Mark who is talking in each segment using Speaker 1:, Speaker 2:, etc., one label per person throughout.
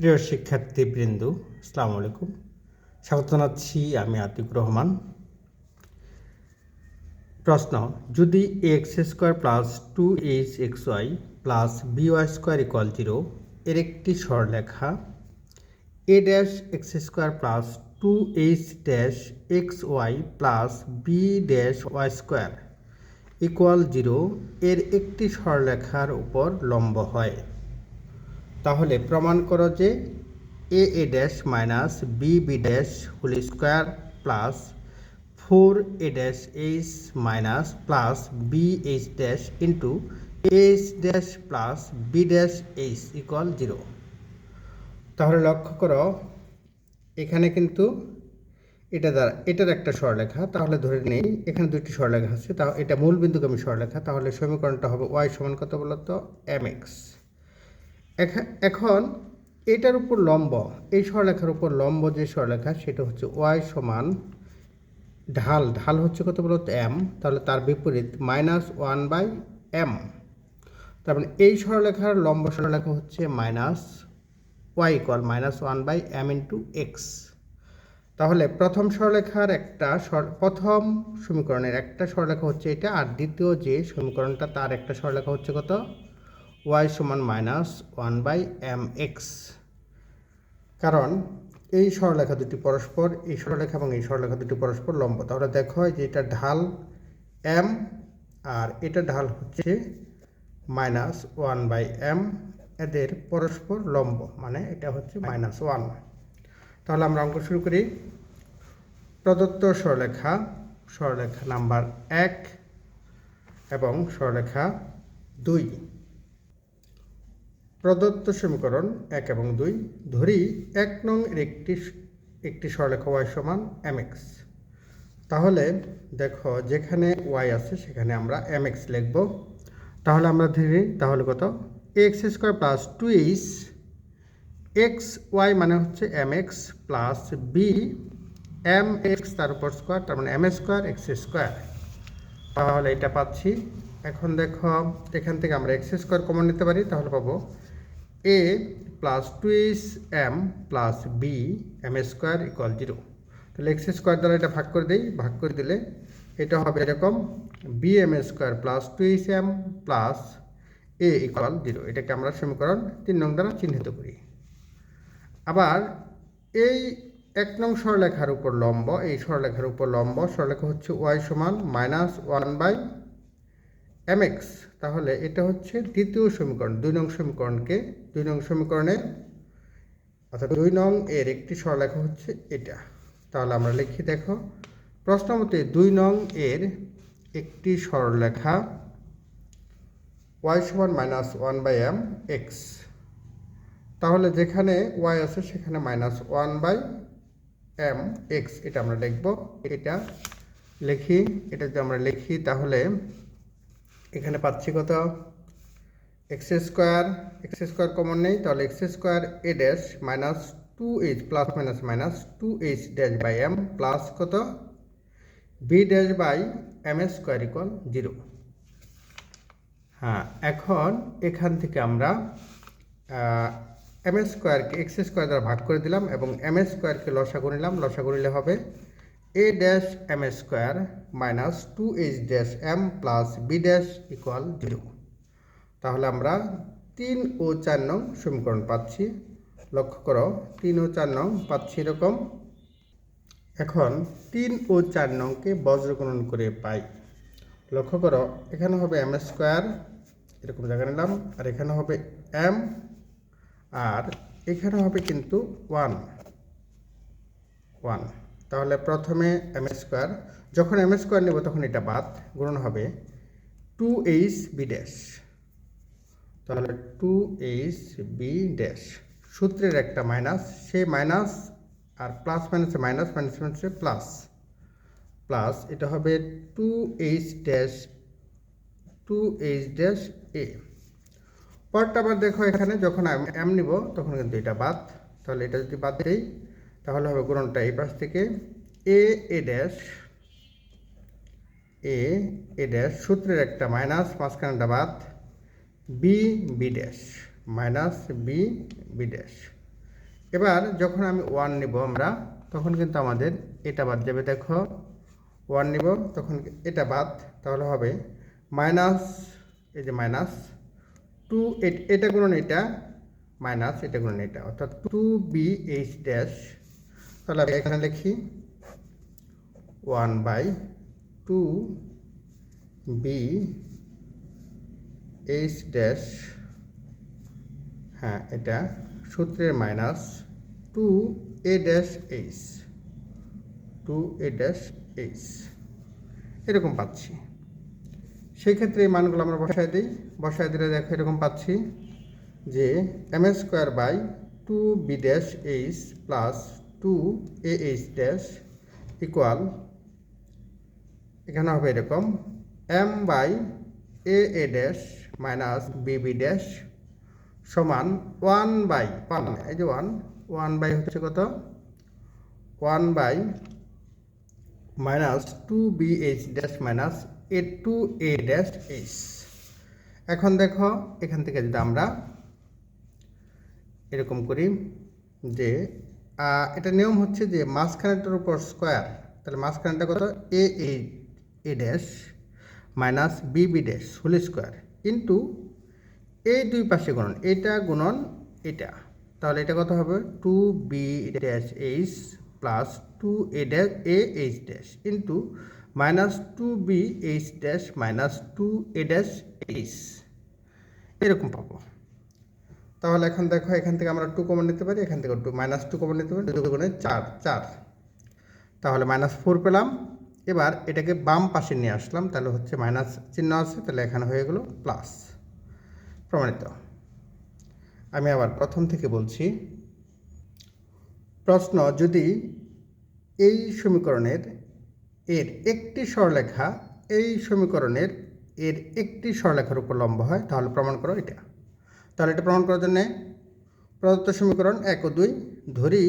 Speaker 1: প্রিয় শিক্ষার্থীবৃন্দ, আসসালামু আলাইকুম। স্বাগত জানাচ্ছি আমি আতিক রহমান। প্রশ্ন, যদি X square plus two H X Y plus B Y square equal zero এর একটি সরলেখা A dash X square plus two H dash X Y plus B dash Y square equal zero এর একটি সরলেখার উপর লম্ব হয়। তাহলে প্রমাণ করো যে A A dash minus B B dash whole square plus four A dash H minus plus B H dash into H dash plus B dash H equal zero. তাহলে লক্ষ্য করো, এখানে কিন্তু এটা দ্বারা, এটার একটা স্বরলেখা, তাহলে ধরে নেই, এখানে দুইটি স্বরলেখা আছে, তা এটা মূল বিন্দুগামী স্বরলেখা, তাহলে সমীকরণটা হবে ওয়াই সমান কত বলতো? এম এক্স এখন এটার উপর লম্ব, এই স্বরলেখার উপর লম্ব যে স্বরলেখা, সেটা হচ্ছে ওয়াই সমান ঢাল। ঢাল হচ্ছে কত বলতো? এম। তাহলে তার বিপরীত মাইনাস ওয়ান বাই এম। তার মানে এই সরলেখার লম্ব সরলেখা হচ্ছে minus Y equal minus one by M into X. তাহলে প্রথম সরলেখার একটা প্রথম সমীকরণের একটা সরলেখা হচ্ছে এটা, আর দ্বিতীয় যে সমীকরণটা, তার একটা সরলেখা হচ্ছে কত? ওয়াই সমান minus one by M X কারণ এই সরলেখা দুটি পরস্পর, এই সরলেখা এবং এই সরলেখা দুটি পরস্পর লম্ব। তাহলে দেখো হয় যে এটা ঢাল এম আর এটা ঢাল হচ্ছে মাইনাস ওয়ান বাই এম এদের পরস্পর লম্ব। মানে এটা হচ্ছে মাইনাস ওয়ান তাহলে আমরা অঙ্ক শুরু করি। প্রদত্ত সরলেখা সরলেখা নাম্বার এক এবং সরলেখা দুই। প্রদত্ত সমীকরণ এক এবং দুই ধরি এক নং এর একটি একটি সরলেখা ওয়াই সমান এম এক্স তাহলে দেখো যেখানে ওয়াই আছে সেখানে আমরা এম এক্স লিখব। তাহলে আমরা ধরি, তাহলে কত? X square plus two H X Y মানে হচ্ছে M X plus B M X তার উপর স্কোয়ার তার মানে এম স্কোয়ার এক্স স্কোয়ার তাহলে এটা পাচ্ছি। এখন দেখো, এখান থেকে আমরা এক্স স্কোয়ার কমন নিতে পারি, তাহলে পাবো A plus two H M plus B M square equal zero তাহলে এক্স স্কোয়ার দ্বারা এটা ভাগ করে দিই, ভাগ করে দিলে এটা হবে এরকম B M square plus two H M plus A equal zero এটাকে আমরা সমীকরণ তিন নং দ্বারা চিহ্নিত করি। আবার এই এক নং সরলেখার উপর লম্ব, এই সরলেখার উপর লম্ব সরলেখা হচ্ছে ওয়াই সমান minus one by M X তাহলে এটা হচ্ছে দ্বিতীয় সমীকরণ, দুই নং সমীকরণকে, দুই নং সমীকরণে অর্থাৎ দুই নং এর একটি সরলেখা হচ্ছে এটা। তাহলে আমরা লিখি, দেখো প্রশ্ন মতে দুই নং এর একটি সরলেখা ওয়াই সমান minus one by M X তাহলে যেখানে ওয়াই আছে সেখানে minus one by M X এটা আমরা লিখব। এটা লিখি, এটা যদি আমরা লিখি, তাহলে এখানে পাচ্ছি কত? X square X square common নেই, তাহলে X square A dash minus two H plus minus minus two H dash by M plus কত? B dash by M S square equal zero হ্যাঁ এখন এখান থেকে আমরা এম এস স্কোয়ারকে x square দ্বারা ভাগ করে দিলাম এবং এম এস স্কোয়ারকে লসাগু নিলাম, লসাগু নিলে হবে A dash M square minus two H dash M plus B dash equal zero তাহলে আমরা তিন ও চার নং সমীকরণ পাচ্ছি। লক্ষ্য করো, তিন ও চার নং পাচ্ছি এরকম। এখন তিন ও চার নংকে বজ্রগণন করে পাই। লক্ষ্য করো, এখানে হবে এম স্কোয়ার এরকম জায়গা নিলাম, আর এখানে হবে এম আর এখানে হবে কিন্তু ওয়ান ওয়ান তাহলে প্রথমে এম স্কোয়ার যখন এম স্কোয়ার নেব তখন এটা বাদ, গুণন হবে টু এইচ বি ড্যাশ তাহলে টু এইচ বি ড্যাশ সূত্রের একটা মাইনাস সেই মাইনাস আর প্লাস মাইনাসে মাইনাস মাইনাস মাইনাসে প্লাস প্লাস এটা হবে two H dash two H dash এ পরটা আবার দেখো এখানে, যখন এম নিব, তখন কিন্তু এটা বাদ। তাহলে এটা যদি বাদ দেই তাহলে হবে গুণনটা এই পাশ থেকে এ এ ড্যাশ এ এ ড্যাশ সূত্রের একটা মাইনাস মাঝখানটা বাদ B B dash minus B B dash এবার যখন আমি ওয়ান নিব আমরা, তখন কিন্তু আমাদের এটা বাদ যাবে, দেখো ওয়ান নিব, তখন এটা বাদ, তাহলে হবে মাইনাস এই যে মাইনাস টু এটা গুণন এটা মাইনাস এটা গুণন এটা, অর্থাৎ টু বি এইচ ড্যাশ তাহলে আমি এখানে লিখি one by two B H dash হ্যাঁ এটা সূত্রের minus two A dash H, two A dash H, এরকম পাচ্ছি। সেই ক্ষেত্রে এই মানগুলো আমরা বসায় দিই। বসায় দিলে দেখো এরকম পাচ্ছি যে M square by two B dash H plus two A H dash equal এখানে হবে এরকম M by A A dash minus B B dash সমান ওয়ান বাই ওয়ান এই যে ওয়ান ওয়ান বাই হচ্ছে কত? One by minus two B H dash minus A two A dash H এখন দেখো, এখান থেকে যদি আমরা এরকম করি যে এটা নিয়ম হচ্ছে যে মাঝখানেরটার উপর স্কোয়ার তাহলে মাঝখানেরটা কত? A A A dash minus B B dash whole square into এই দুই পাশে গুণন, এটা গুণন এটা। তাহলে এটা কত হবে? Two B dash H plus two A dash A H dash into minus two B H dash minus two A dash H এরকম পাবো। তাহলে এখন দেখো, এখান থেকে আমরা টু কমন নিতে পারি, এখান থেকে টু মাইনাস টু কমন নিতে পারি, দুটো গুণে চার চার। তাহলে মাইনাস ফোর পেলাম। এবার এটাকে বাম পাশে নিয়ে আসলাম, তাহলে হচ্ছে মাইনাস চিহ্ন আছে, তাহলে এখানে হয়ে গেল প্লাস প্রমাণিত। আমি আবার প্রথম থেকে বলছি, প্রশ্ন, যদি এই সমীকরণের এর একটি সরলেখা এই সমীকরণের এর একটি সরলেখার উপর লম্ব হয়, তাহলে প্রমাণ করো এটা। তাহলে এটা প্রমাণ করার জন্যে প্রদত্ত সমীকরণ এক ও দুই ধরি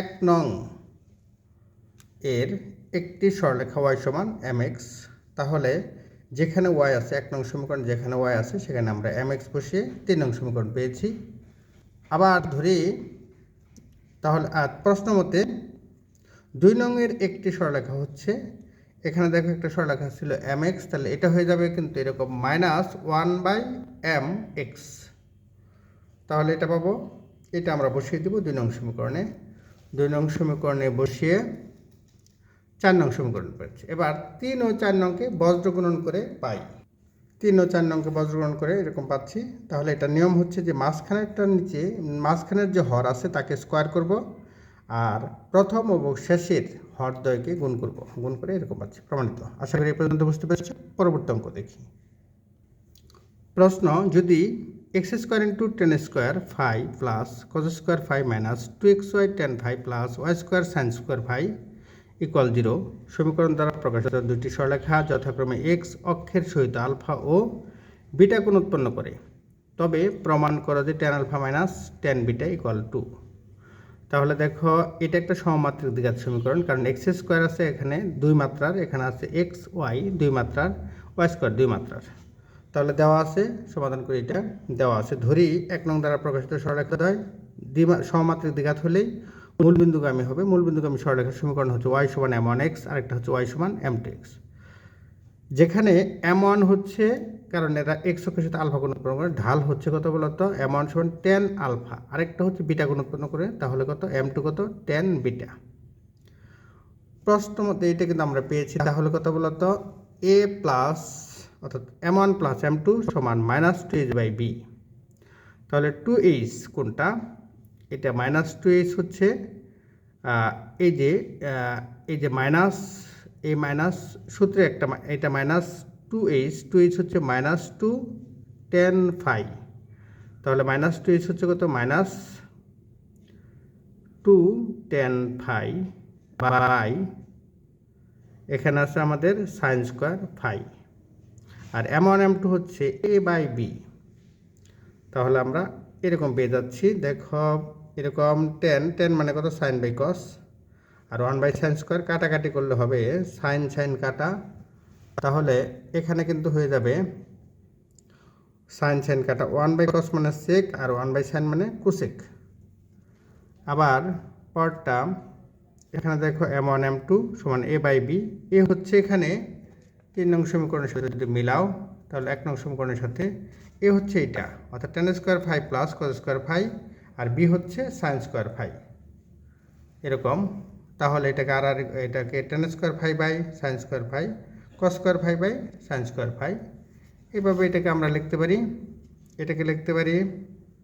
Speaker 1: এক নং। এর একটি সরলেখা ওয়াই সমান এম এক্স তাহলে যেখানে ওয়াই আছে, এক নং সমীকরণ যেখানে ওয়াই আছে, সেখানে আমরা এম এক্স বসিয়ে তিন নং সমীকরণ পেয়েছি। আবার ধরি, তাহলে আর প্রশ্ন মতে দুই নংয়ের একটি সরলেখা হচ্ছে, এখানে দেখো একটা সরলেখা ছিল এম এক্স তাহলে এটা হয়ে যাবে কিন্তু এরকম minus one by M X তাহলে এটা পাবো। এটা আমরা বসিয়ে দেবো দুই নং সমীকরণে। দুই নং সমীকরণে বসিয়ে চার নং সমীকরণ পেয়েছি। এবার তিন ও চার নংকে বজ্রগুণন করে পাই। তিন ও চার নংকে বজ্রগুণন করে এরকম পাচ্ছি। তাহলে এটা নিয়ম হচ্ছে যে মাঝখানেরটার নিচে, মাঝখানের যে হর আছে তাকে স্কোয়ার করব আর প্রথম এবং শেষের হরদ্বয়কে গুণ করব। গুণ করে এরকম পাচ্ছি, প্রমাণিত। আশা করি এই পর্যন্ত বুঝতে পেরেছ। পরবর্তী অঙ্ক দেখি। প্রশ্ন, যদি X square into tan square five plus cos square five minus two X Y tan five plus Y square sine square five equal zero সমীকরণ দ্বারা প্রকাশিত দুটি সরলেখা যথাক্রমে এক্স অক্ষের সহিত আলফা ও বিটা কোণ উৎপন্ন করে। তবে প্রমাণ করো যে tan alpha minus tan beta equal two তাহলে দেখো, এটা একটা সমমাত্রিক দ্বিঘাত সমীকরণ, কারণ এক্স স্কোয়ার আছে এখানে দুই মাত্রার, এখানে আছে এক্স ওয়াই দুই মাত্রার ওয়াই স্কোয়ার দুই মাত্রার। তাহলে দেওয়া আছে, সমাধান করি এটা দেওয়া আছে। ধরি এক নং দ্বারা প্রকাশিত সরলেখা হয় দ্বিমা সমমাত্রিক দ্বিঘাত হলেই মূলবিন্দুগামী হবে। মূলবিন্দুগামী সরলেখার সমীকরণ হচ্ছে ওয়াই সমান এম ওয়ান এক্স আরেকটা হচ্ছে ওয়াই সমান এম টু এক্স যেখানে এম ওয়ান হচ্ছে, কারণ এরা এক্স অক্ষের সাথে আলফা গুণ উৎপন্ন করে, ঢাল হচ্ছে কত বলতো? এম ওয়ান সমান টেন আলফা। আরেকটা হচ্ছে বিটা গুণ উৎপন্ন করে, তাহলে কত? এম টু কত? Tan beta. প্রশ্ন মতে এটা কিন্তু আমরা পেয়েছি, তাহলে কত বলতো? এ প্লাস অর্থাৎ M one plus M two সমান minus two H by B তাহলে টু এইচ কোনটা? এটা মাইনাস টু এইচ হচ্ছে এই যে এই যে মাইনাস এই মাইনাস সূত্রে একটা এটা minus two H two H হচ্ছে মাইনাস টু টেন ফাইভ তাহলে মাইনাস টু এইচ হচ্ছে কত? Minus two tan five by এখানে আছে আমাদের সাইন স্কোয়ার ফাইভ আর এম ওয়ান এম টু হচ্ছে এ বাই বি তাহলে আমরা এরকম পেয়ে যাচ্ছি। দেখো, এরকম টেন টেন মানে কত? সাইন বাই কস আর ওয়ান বাই সাইন স্কোয়ার কাটাকাটি করলে হবে সাইন সাইন কাটা। তাহলে এখানে কিন্তু হয়ে যাবে সাইন সাইন কাটা। ওয়ান বাই কস মানে সেক আর ওয়ান বাই সাইন মানে কুসেক আবার পরটা, এখানে দেখো এম ওয়ান এম টু সমান এ বাই বি এ হচ্ছে এখানে তিন নং সমীকরণের সাথে যদি মিলাও, তাহলে এক নং সমীকরণের সাথে এ হচ্ছে এটা অর্থাৎ tan square five plus cos square five আর বি হচ্ছে সাইন স্কোয়ার ফাইভ এরকম, তাহলে এটাকে আর আর, এটাকে tan square five by sine square five cos square five by sine square five এইভাবে এটাকে আমরা লিখতে পারি, এটাকে লিখতে পারি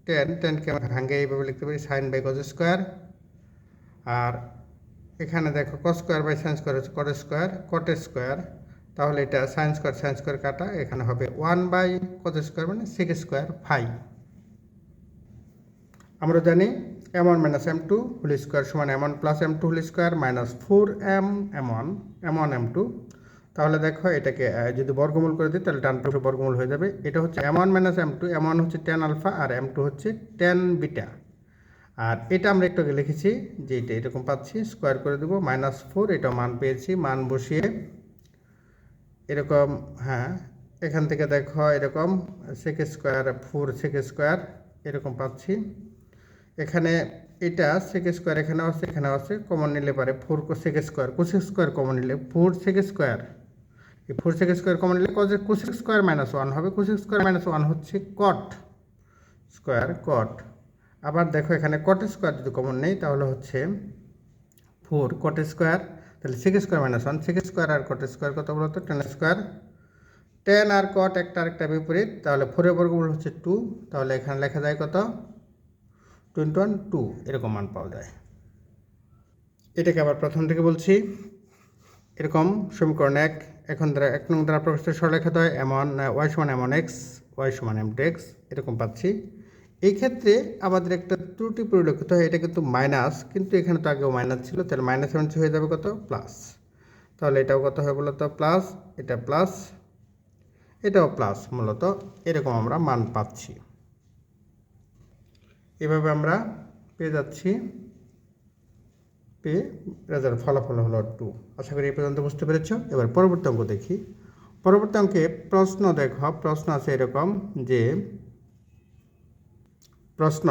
Speaker 1: টেন টেনকে আমরা ভাঙ্গে এইভাবে লিখতে পারি সাইন বাই কজ স্কোয়ার আর এখানে দেখো cos square by sine square হচ্ছে কট স্কোয়ার কট স্কোয়ার তাহলে এটা সাইন স্কোয়ার সাইন স্কোয়ার কাটা, এখানে হবে ওয়ান বাই কত স্কোয়ার মানে সিক্স স্কোয়ার ফাইভ আমরা জানি M one minus M two whole square সমান M one plus M two whole square minus four M M one M one M two তাহলে দেখো এটাকে যদি বর্গমূল করে দিই, তাহলে ডান পাশে বর্গমূল হয়ে যাবে। এটা হচ্ছে M one minus M two M one হচ্ছে টেন আলফা আর এম টু হচ্ছে টেন বিটা আর এটা আমরা একটু লিখেছি যে এটা এরকম পাচ্ছি স্কোয়ার করে দেবো মাইনাস ফোর এটা মান পেয়েছি, মান বসিয়ে এরকম হ্যাঁ এখান থেকে দেখো এরকম sec square four sec square এরকম পাচ্ছি। এখানে এটা সেক স্কোয়ার এখানেও আছে এখানেও আছে কমন নিলে পারে four sec square cosec square common নিলে ফোর সেক স্কোয়ার এই ফোর সেক স্কোয়ার কমন নিলে কজে কোসেক স্কোয়ার মাইনাস ওয়ান হবে কোসেক স্কোয়ার মাইনাস ওয়ান হচ্ছে কট স্কোয়ার কট আবার দেখো এখানে কট স্কোয়ার যদি কমন নেই, তাহলে হচ্ছে ফোর কট স্কোয়ার তাহলে six square minus one six square আর কট স্কোয়ার কত বলতো টেন স্কোয়ার টেন আর কট একটা আরেকটা বিপরীত, তাহলে ফোরের বর্গমূল হচ্ছে টু তাহলে এখানে লেখা যায় কত? টোয়েন্টি ওয়ান টু এরকম মান পাওয়া যায়। এটাকে আবার প্রথম থেকে বলছি। এরকম সমীকরণ এক, এখন দ্বারা, এক নং দ্বারা প্রকাশিত সরলেখা হয় এমন ওয়াই সমান এমন এক্স ওয়াই সমান এম এক্স এরকম পাচ্ছি। এই ক্ষেত্রে আমাদের একটা ত্রুটি পরিলক্ষিত হয়, এটা কিন্তু মাইনাস কিন্তু এখানে তো আগেও মাইনাস ছিল, তাহলে মাইনাস এমন হয়ে যাবে কত? প্লাস তাহলে এটাও কত হয় বলতো? প্লাস এটা প্লাস এটাও প্লাস মূলত, এরকম আমরা মান পাচ্ছি। এভাবে আমরা পেয়ে যাচ্ছি, পেয়ে রেজাল্ট ফলাফল হলো টু আশা করি এই পর্যন্ত বুঝতে পেরেছ। এবার পরবর্তী অঙ্ক দেখি। পরবর্তী অঙ্কে প্রশ্ন দেখো, প্রশ্ন আছে এরকম যে প্রশ্ন,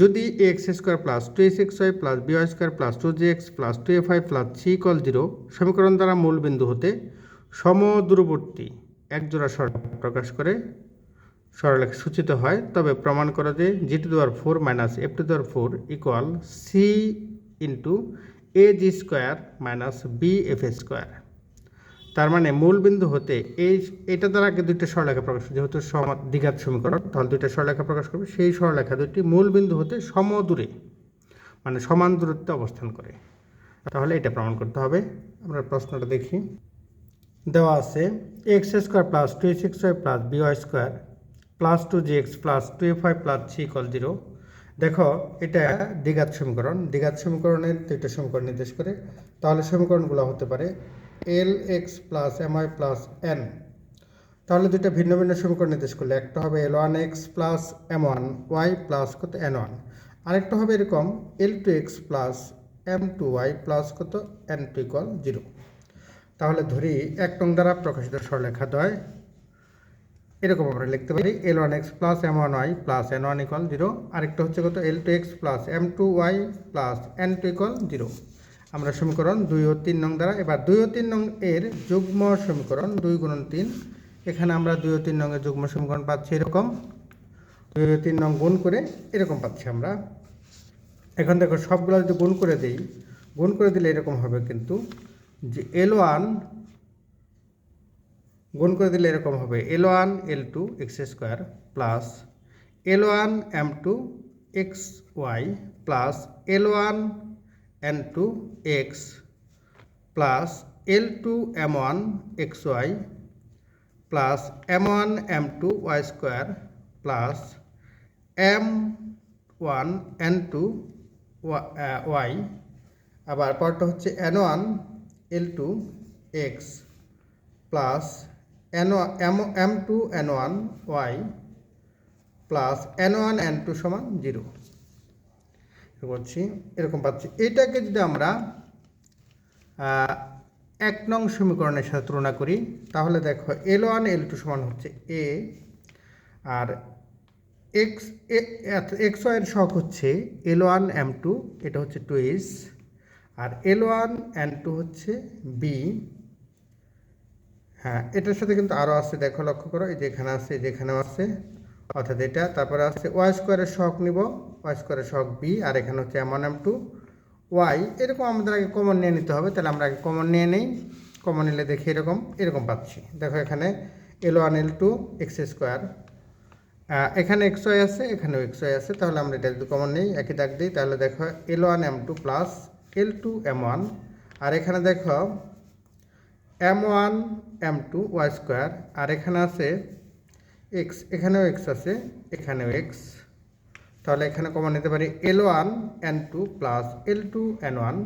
Speaker 1: যদি x square plus two x x y plus b y square plus two g x plus two a five plus c call zero সমীকরণ দ্বারা মূল বিন্দু হতে সমদূরবর্তী একজোড়া সরল প্রকাশ করে। সরলেখা সূচিত হয়, তবে প্রমাণ করা যে জি টু দেওয়ার ফোর মাইনাস এফ টু দেওয়ার four equal c into a g square minus b f square তার মানে মূল বিন্দু হতে এই, এটা দ্বারা আগে দুইটা সরলেখা প্রকাশ যেহেতু সম দ্বিঘাত সমীকরণ, তাহলে দুইটা সরলেখা প্রকাশ করবে। সেই সরলেখা দুইটি মূল বিন্দু হতে সমদূরে মানে সমান দূরত্বে অবস্থান করে। তাহলে এটা প্রমাণ করতে হবে। আমরা প্রশ্নটা দেখি। দেওয়া আছে, x square plus two six y plus b y square plus two g x plus two a five plus c call zero. দেখো, এটা দ্বিঘাত সমীকরণ। দ্বিঘাত সমীকরণের দুইটা সমীকরণ নির্দেশ করে। তাহলে সমীকরণগুলো হতে পারে l x plus m y plus n. তাহলে দুইটা ভিন্ন ভিন্ন সমীকরণ নির্দেশ করলে, একটা হবে l one x plus m one, y plus কত এন ওয়ান। আরেকটা হবে এরকম l two x plus m two y plus কত এন টু ইকুয়াল জিরো। তাহলে ধরি এক নং দ্বারা প্রকাশিত সরলেখা দ্বয়, এরকম আমরা লিখতে পারি l one x plus m one y plus n one equal zero. আরেকটা হচ্ছে কত l two x plus m two y plus n two equal zero. আমরা সমীকরণ দুই ও তিন নং দ্বারা, এবার দুই ও তিন নং এর যুগ্ম সমীকরণ দুই গুণন তিন। এখানে আমরা দুই ও তিন নংয়ের যুগ্ম সমীকরণ পাচ্ছি এরকম। দুই ও তিন নং গুণ করে এরকম পাচ্ছি আমরা। এখন দেখো, সবগুলো যদি গুণ করে দিই, গুণ করে দিলে এরকম হবে কিন্তু যে এল ওয়ান, গুণ করে দিলে এরকম হবে l one, l two, x square plus l one, m two, x y plus l one n two x plus l two m one x y plus m one m two y square plus m one n two y. আবার পরটা হচ্ছে n one l two x plus n m m two n one y plus n one n two সমান zero. বলছি এরকম পাচ্ছি। এটাকে যদি আমরা এক নং সমীকরণের সাথে তুলনা করি, তাহলে দেখো এল ওয়ান এল টু সমান হচ্ছে এ আর এক্স এক্স ওয়াইয়ের শখ হচ্ছে এল ওয়ান এম টু এটা হচ্ছে টুইস আর এল ওয়ান এন টু হচ্ছে বি হ্যাঁ এটার সাথে কিন্তু আরও আছে, দেখো লক্ষ্য করো, এই যেখানে আছে যেখানেও আছে অর্থাৎ এটা, তারপরে আছে ওয়াই স্কোয়ারের শখ নিব, ওয়াই স্কোয়ারের শখ বি, আর এখানে হচ্ছে m one, m two, y. এরকম আমাদের আগে কমন নিয়ে নিতে হবে, তাহলে আমরা আগে কমন নিয়ে নিই। কমন নিলে দেখি এরকম এরকম পাচ্ছি। দেখো এখানে l one l two x square এখানে এক্স ওয়াই আছে, এখানেও এক্স ওয়াই আছে, তাহলে আমরা এটা যদি কমন নিই, একই দাগ দিই, তাহলে দেখো l one m two plus l two m one আর এখানে দেখো m one m two y square আর এখানে আছে এক্স এখানেও এক্স আছে, এখানেও এক্স তাহলে এখানে কমন নিতে পারি l one n two plus l two n one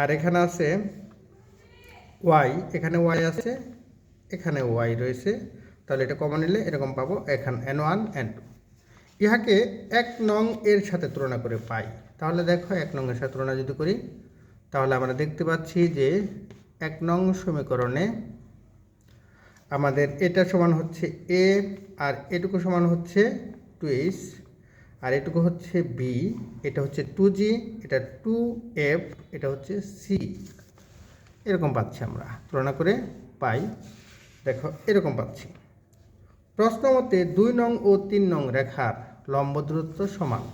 Speaker 1: আর এখানে আছে ওয়াই এখানে ওয়াই আছে, এখানে ওয়াই রয়েছে। তাহলে এটা কমন নিলে এরকম পাবো, এখান এন ওয়ান এন টু ইহাকে এক নং এর সাথে তুলনা করে পাই। তাহলে দেখো এক নং এর সাথে তুলনা যদি করি, তাহলে আমরা দেখতে পাচ্ছি যে এক নং সমীকরণে আমাদের এটা সমান হচ্ছে এ আর এটুকু সমান হচ্ছে টু এইচ আর এটুকু হচ্ছে বি এটা হচ্ছে টু জি এটা টু এফ এটা হচ্ছে সি এরকম পাচ্ছি আমরা। তুলনা করে পাই। দেখো, এরকম পাচ্ছি। প্রশ্ন মতে দুই নং ও তিন নং রেখার লম্ব দূরত্ব সমান।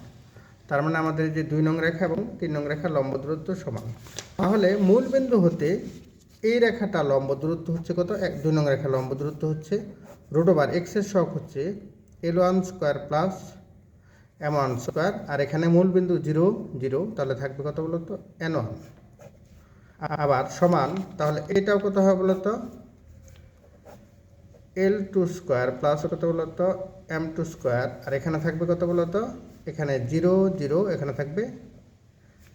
Speaker 1: তার মানে আমাদের যে দুই নং রেখা এবং তিন নং রেখার লম্ব দূরত্ব সমান। তাহলে মূল বিন্দু হতে এই রেখাটা লম্ব দূরত্ব হচ্ছে কত? এক, দুই নং রেখা লম্ব দূরত্ব হচ্ছে রুট ওভার এক্সের শখ হচ্ছে l one square plus m one square আর এখানে মূল বিন্দু জিরো জিরো তাহলে থাকবে কত বলতো? এন ওয়ান আবার সমান, তাহলে এটাও কত হবে বলতো? এল টু স্কোয়ার প্লাস কত বলতো? এম টু স্কোয়ার আর এখানে থাকবে কত বলতো? এখানে জিরো জিরো এখানে থাকবে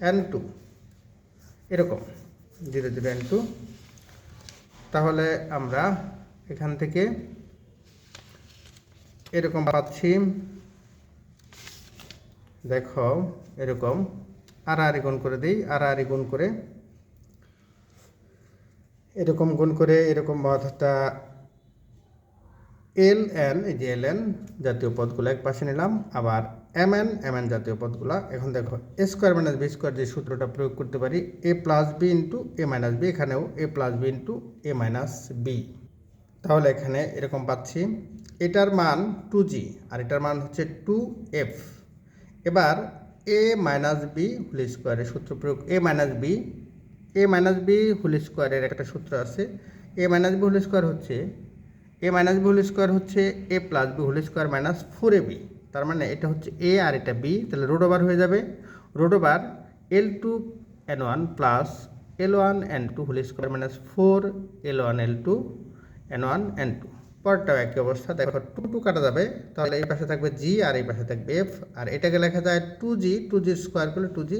Speaker 1: এন টু এরকম জিরো জিরো এন টু তাহলে আমরা এখান থেকে এরকম পাচ্ছি। দেখো, এরকম আর গুণ করে দিই আর আর গুণ করে এরকম গুণ করে এরকম অর্থাৎ এল এন এই যে এল এন জাতীয় পদগুলো এক পাশে নিলাম, আবার এম এন এম এন জাতীয় পদগুলো। এখন দেখো a square minus b square যে সূত্রটা প্রয়োগ করতে পারি a plus b into a minus b এখানেও a plus b into a minus b তাহলে এখানে এরকম পাচ্ছি, এটার মান টু জি আর এটার মান হচ্ছে টু এফ এবার এ মাইনাস বি হোল স্কোয়ারের সূত্র প্রয়োগ a minus b a minus b whole স্কোয়ারের একটা সূত্র আছে। A minus b whole square হচ্ছে a minus b whole square হচ্ছে a plus b whole square minus four a b তার মানে এটা হচ্ছে এ আর এটা বি তাহলে রোড ওভার হয়ে যাবে। Root over l two n one plus l one n two whole square minus four l one l two n one n two পরটাও একই অবস্থা। দেখো টু টু কাটা যাবে, তাহলে এই পাশে থাকবে জি আর এই পাশে থাকবে এফ আর এটাকে লেখা যায় two g two g square করলে টু জি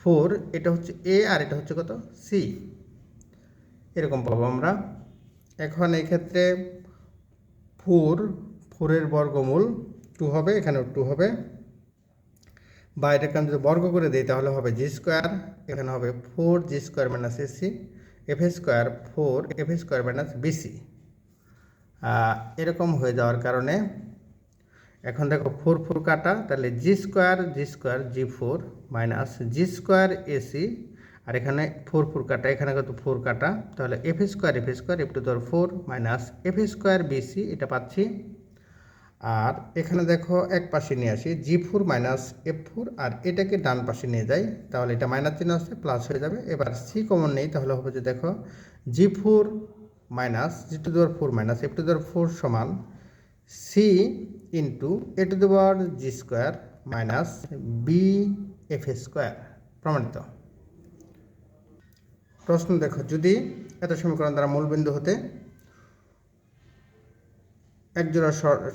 Speaker 1: ফোর এটা হচ্ছে এ আর এটা হচ্ছে কত? সি এরকম পাবো আমরা। এখন এই ক্ষেত্রে ফোর ফোরের বর্গমূল টু হবে, এখানেও টু হবে। বা এটাকে আমি যদি বর্গ করে দিই, তাহলে হবে জি স্কোয়ার এখানে হবে four g square minus ac f square four f square minus bc এরকম হয়ে যাওয়ার কারণে, এখন দেখো ফোর ফোর কাটা, তাহলে g square g square g four minus g square ac আর এখানে ফোর ফোর কাটা, এখানে কত ফোর কাটা। তাহলে f square f square f two ধর four minus f square bc এটা পাচ্ছি। আর এখানে দেখো এক পাশে নিয়ে আসি g four minus f four আর এটাকে ডান পাশে নিয়ে যাই, তাহলে এটা মাইনাস চিহ্ন আসছে প্লাস হয়ে যাবে। এবার সি কমন নেই, তাহলে হবে যে দেখো g four minus g two দেওয়ার ফোর মাইনাস এফ টু দেওয়ার ফোর সমান সি ইন্টু এ টু দেওয়ার g square minus b f square প্রমাণিত। প্রশ্ন দেখো, যদি এত সমীকরণ দ্বারা মূলবিন্দু হতে একজোড়া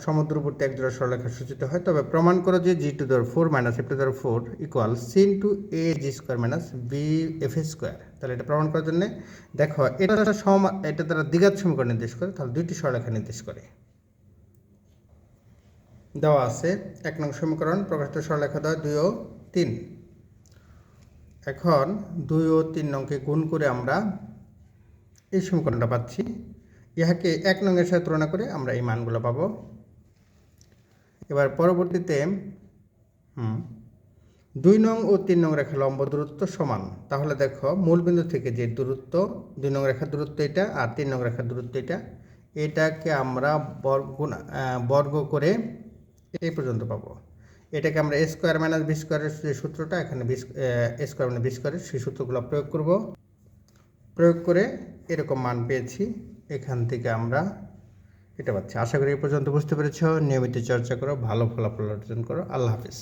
Speaker 1: সমুদ্রবর্তী একজোড়া সরলেখা সূচিত হয়। তবে প্রমাণ করো যে জি টু দেওয়ার ফোর মাইনাস এফ টু দেওয়ার four equal c into a g square minus b f square তাহলে এটা প্রমাণ করার জন্য দেখো, এটা সম এটা দ্বারা দ্বিঘাত সমীকরণ নির্দেশ করে, তাহলে দুইটি সরলেখা নির্দেশ করে। দেওয়া আছে, এক নং সমীকরণ, প্রকাশিত সরলেখা দেওয়া দুই ও তিন। এখন দুই ও তিন নংকে গুণ করে আমরা এই সমীকরণটা পাচ্ছি। ইহাকে এক নংয়ের সাথে তুলনা করে আমরা এই মানগুলো পাবো। এবার পরবর্তীতে দুই নং ও তিন নং রেখা লম্ব দূরত্ব সমান। তাহলে দেখো, মূলবিন্দু থেকে যে দূরত্ব, দুই নং রেখার দূরত্ব এটা আর তিন নং রেখার দূরত্ব এটা, এটাকে আমরা বর্গ বর্গ করে এই পর্যন্ত পাবো। এটাকে আমরা স্কোয়ার মাইনাস বি স্কোয়ারের যে সূত্রটা, এখানে বি স্কোয়ার মানে বি স্কোয়ারের সেই সূত্রগুলো প্রয়োগ করব। প্রয়োগ করে এরকম মান পেয়েছি। এখান থেকে আমরা এটা পাচ্ছি। আশা করি এ পর্যন্ত বুঝতে পেরেছ। নিয়মিত চর্চা করো, ভালো ফলাফল অর্জন করো। আল্লাহ হাফিজ।